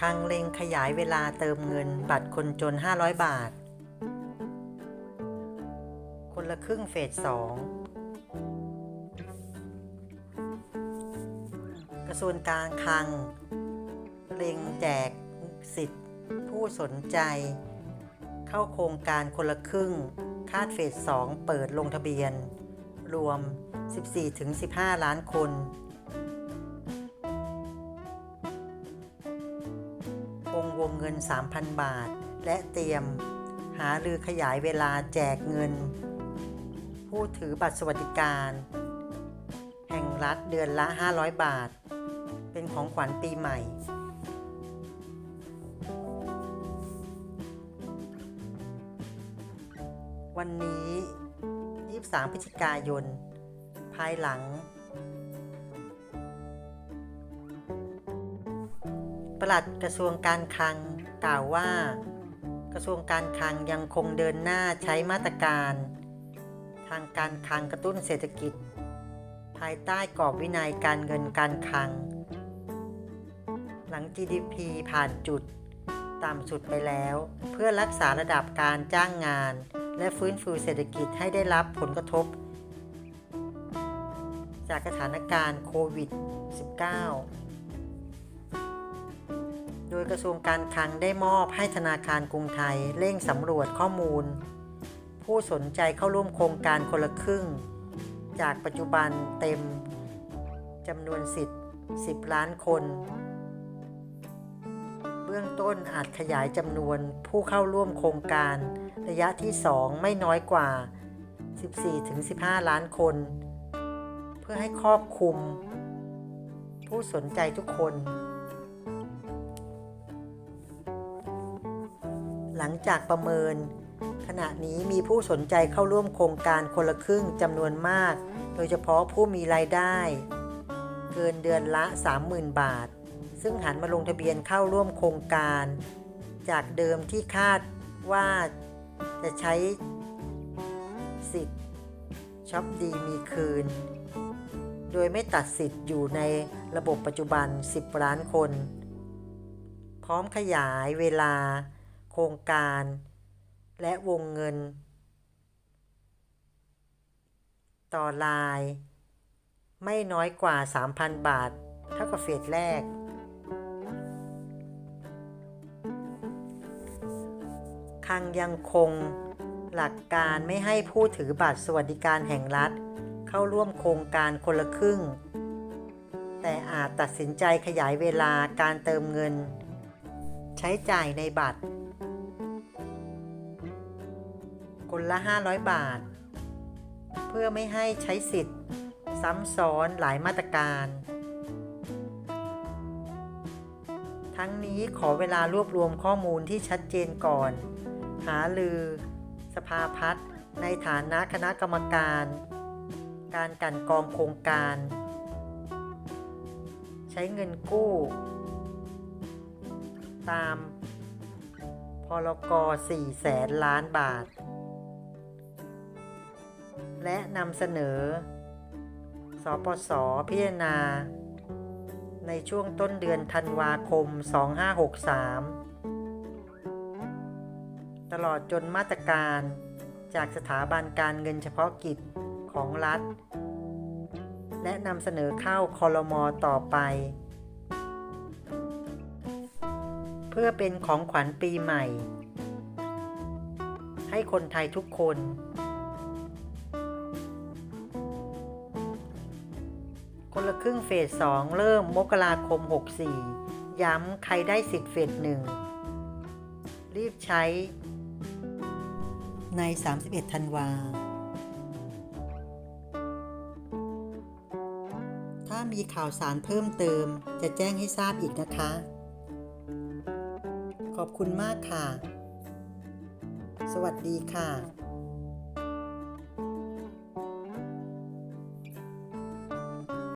คังเลงขยายเวลาเติมเงินบัตรคนจน 500 บาท คนละครึ่งเฟสสองกระทรวงการคลัง เล็งแจกสิทธิ์ผู้สนใจ เข้าโครงการคนละครึ่ง คาดเฟสสองเปิดลงทะเบียน รวม 14-15 ล้านคน งวงเงิน 3,000 บาท และเตรียม หาลือขยายเวลาแจกเงิน ผู้ถือบัตรสวัสดิการ แห่งรัฐเดือนละ 500 บาท เป็นของขวัญปีใหม่ วันนี้ 23 พฤศจิกายน ภายหลัง ปลัดกระทรวงการคลังกล่าวว่า กระทรวงการคลังยังคงเดินหน้าใช้มาตรการ ทางการคลังกระตุ้นเศรษฐกิจ ภายใต้กรอบวินัยการเงินการคลัง หลัง GDP ผ่านจุดต่ำสุดไปแล้ว เพื่อรักษาระดับการจ้างงาน และฟื้นฟูเศรษฐกิจให้ได้รับผลกระทบ จากสถานการณ์โควิด -19 โดยกระทรวงการคลังได้มอบให้ธนาคารกรุงไทยเร่งสำรวจข้อมูล ผู้สนใจเข้าร่วมโครงการคนละครึ่ง จากปัจจุบันเต็มจำนวนสิทธิ์ 10 ล้านคน เบื้องต้นอาจขยายจำนวนผู้เข้าร่วมโครงการ ระยะที่ 2 ไม่น้อยกว่า 14-15 ล้านคน เพื่อให้ครอบคลุม ผู้สนใจทุกคน หลังจากประเมิน ขณะนี้มีผู้สนใจเข้าร่วมโครงการคนละครึ่งจำนวนมาก โดยเฉพาะผู้มีรายได้ เกินเดือนละ 30,000 บาท ซึ่งหันมาลงทะเบียนเข้าร่วมโครงการ จากเดิมที่คาดว่าจะใช้สิทธิ์ช็อปดีมีคืน โดยไม่ตัดสิทธิ์อยู่ในระบบปัจจุบัน 10 ล้านคน พร้อมขยายเวลา ครงการ และวงเงิน ต่อลาย ไม่น้อยกว่า 3,000 บาท เท่ากับเฟสแรก คังยังคงหลักการไม่ให้ผู้ถือบัตรสวัสดิการแห่งรัฐ เข้าร่วมโครงการคนละครึ่ง แต่อาจตัดสินใจขยายเวลาการเติมเงิน ใช้จ่ายในบัตร คนละ 500 บาท เพื่อไม่ให้ใช้สิทธิ์ ซ้ำซ้อนหลายมาตรการ ทั้งนี้ขอเวลารวบรวมข้อมูลที่ชัดเจนก่อน หาลือ สภาพัฒน์ในฐานะคณะกรรมการ การกันกองโครงการ ใช้เงินกู้ ตามพรก4แสนล้านบาท และนำเสนอ สปส พิจารณา ในช่วงต้นเดือนธันวาคม 2563 ตลอดจนมาตรการจากสถาบันการเงินเฉพาะกิจของรัฐ และนำเสนอเข้าคอรมอต่อไป เพื่อเป็นของขวัญปีใหม่ ให้คนไทยทุกคนคน ละครึ่งเฟส 2 เริ่มมกราคม 64 ย้ำใครได้สิทธิ์เฟส 1 รีบใช้ ใน 31 ธันวา ถ้ามีข่าวสารเพิ่มเติมจะแจ้งให้ทราบอีกนะคะ ขอบคุณมากค่ะ สวัสดีค่ะ